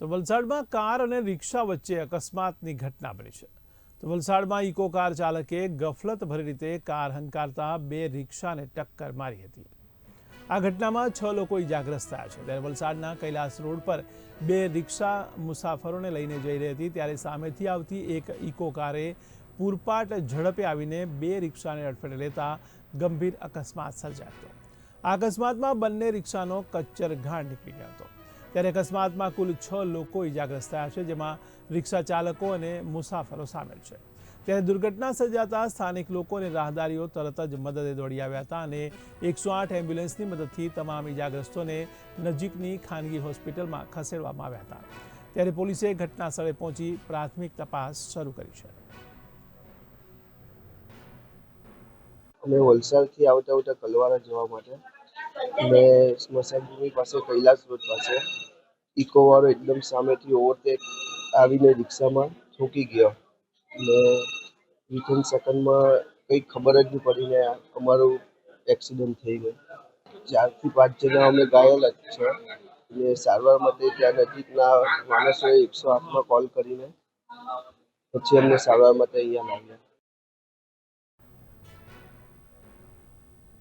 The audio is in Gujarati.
તો વલસાડમાં કાર અને રિક્ષા વચ્ચે અકસ્માતની ઘટના બની છે. તો વલસાડમાં ઇકો કાર ચાલકે ગફલત ભરી રીતે કાર હંકારતા બે રિક્ષાને ટક્કર મારી હતી. આ ઘટનામાં છ લોકો ઇજાગ્રસ્ત થયા છે. ત્યારે વલસાડના કૈલાસ રોડ પર બે રિક્ષા મુસાફરોને લઈને જઈ રહી હતી. ત્યારે સામેથી આવતી એક ઇકો કારે પૂરપાટ ઝડપે આવીને બે રિક્ષાને અડફેટે લેતા ગંભીર અકસ્માત સર્જાયો આ અકસ્માતમાં બંને રિક્ષાનો કચ્ચર ઘાણ નીકળી ગયો હતો. ત્યારે અકસ્માતમાં કુલ છ લોકો ઇજાગ્રસ્ત થયા છે, જેમાં રિક્ષા ચાલકો અને મુસાફરો સામેલ છે. ત્યારે દુર્ઘટના સર્જાતા સ્થાનિક લોકો અને રાહદારીઓ તરત જ મદદે દોડી આવ્યા હતા અને એકસો આઠ એમ્બ્યુલન્સની મદદથી તમામ ઇજાગ્રસ્તોને નજીકની ખાનગી હોસ્પિટલમાં ખસેડવામાં આવ્યા હતા. ત્યારે પોલીસે ઘટના સ્થળે પહોંચી પ્રાથમિક તપાસ શરૂ કરી છે. અમે વલસાડથી આવતા આવતા કલવારા જવા માટે અને સ્મશાનભૂમિ પાસે કૈલાસ રોડ પાસે ઇકોવાળો એકદમ સામેથી ઓવરટેક આવીને રિક્ષામાં ઠોકી ગયો. અને વિથિન સેકન્ડમાં કંઈ ખબર જ નહીં પડીને અમારું એક્સિડન્ટ થઈ ગયું. ચારથી પાંચ જણા અમે ઘાયલ જ છે. અને સારવાર માટે ત્યાં નજીકના માણસોએ એકસો આઠમાં કોલ કરીને પછી અમને સારવાર માટે અહીંયા લાવ્યા.